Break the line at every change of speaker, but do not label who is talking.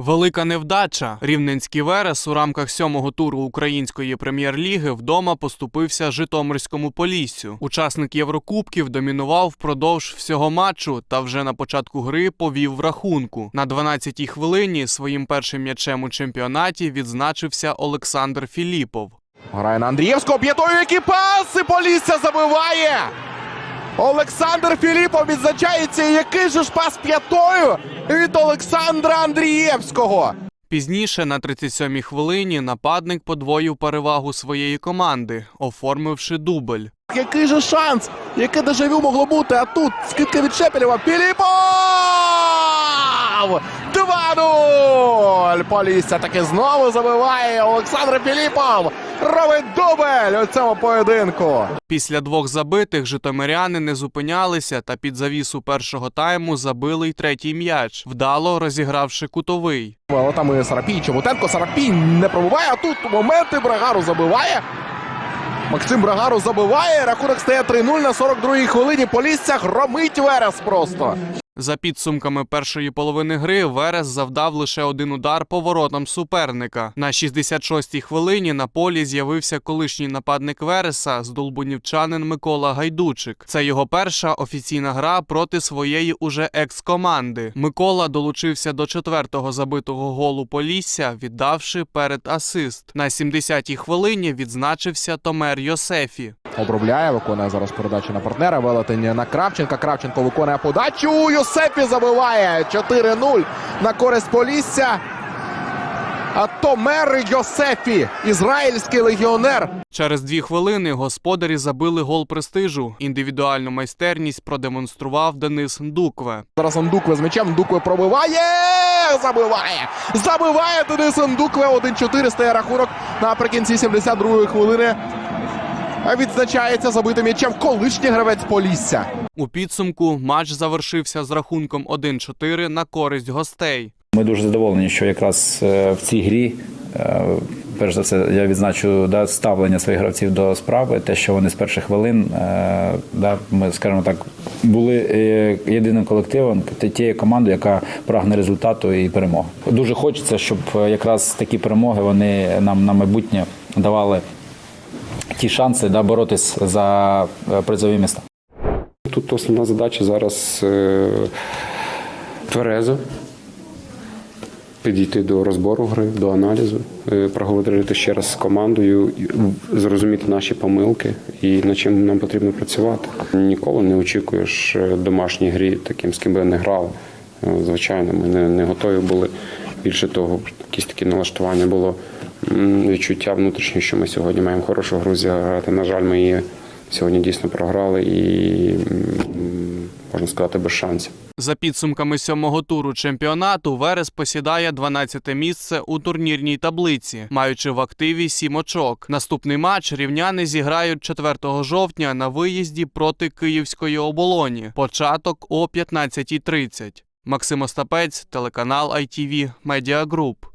Велика невдача. Рівненський Верес у рамках сьомого туру української прем'єр-ліги вдома поступився Житомирському Поліссю. Учасник Єврокубків домінував впродовж всього матчу та вже на початку гри повів в рахунку. На 12-й хвилині своїм першим м'ячем у чемпіонаті відзначився Олександр Філіпов.
Грає на Андрієвського, п'ятою який пас, і Полісся забиває. Олександр Філіпов відзначається. Який же ж пас п'ятою від Олександра Андрієвського.
Пізніше, на 37-й хвилині, нападник подвоїв перевагу своєї команди, оформивши дубль.
Який же шанс? Яке дежавю могло бути? А тут скидка від Шепелєва. Філіпов! 2-0! Полісся таки знову забиває. Олександр Філіпов робить дубль у цьому поєдинку.
Після двох забитих житомиряни не зупинялися та під завісу першого тайму забили й третій м'яч, вдало розігравши кутовий.
Але там і Сарапій, Чоботенко, Сарапій не пробуває, а тут моменти Брагару забиває. Максим Брагару забиває. Рахунок стає 3-0 на 42-й хвилині. Полісся громить Верес просто.
За підсумками першої половини гри Верес завдав лише один удар по воротам суперника. На 66-й хвилині на полі з'явився колишній нападник Вереса, здолбунівчанин Микола Гайдучик. Це його перша офіційна гра проти своєї уже екс-команди. Микола долучився до четвертого забитого голу Полісся, віддавши перед асист. На 70-й хвилині відзначився Томер Йосефі.
Обробляє, виконує зараз передачу на партнера. Велетень на Кравченка. Кравченко виконує подачу. Йосепі забиває 4-0 на користь Полісся. А Томер Йосефі, ізраїльський легіонер.
Через дві хвилини господарі забили гол престижу. Індивідуальну майстерність продемонстрував Денис Ndukwe.
Зараз Андукве з м'ячем. Ндукве пробиває. Забиває. Забиває Денис Андукве. 1-4 стає рахунок наприкінці 72-ї хвилини. А Відзначається забитим м'ячем колишній гравець Полісся.
У підсумку матч завершився з рахунком 1-4 на користь гостей.
Ми дуже задоволені, що якраз е, в цій грі, е, перш за все, я відзначу да, ставлення своїх гравців до справи, те, що вони з перших хвилин, е, да, ми, скажімо так, були єдиним колективом, т- тією командою, яка прагне результату і перемоги. Дуже хочеться, щоб якраз такі перемоги вони нам на майбутнє давали ті шанси да, боротись за е, призові міста.
Тут основна задача зараз е, тверезо підійти до розбору гри, до аналізу, е, проговорити ще раз з командою, зрозуміти наші помилки і над чим нам потрібно працювати. Ніколи не очікуєш е, домашній грі таким, з ким би не грали. Е, Звичайно, ми не, не готові були. Більше того, якісь такі налаштування було відчуття внутрішнє, що ми сьогодні маємо хорошу гру зіграти. На жаль, ми її сьогодні дійсно програли і можна сказати без шансів.
За підсумками сьомого туру чемпіонату Верес посідає 12-те місце у турнірній таблиці, маючи в активі 7 очок. Наступний матч рівняни зіграють 4 жовтня на виїзді проти Київської оболоні. Початок о 15.30. Максим Остапець, телеканал ITV Media Group.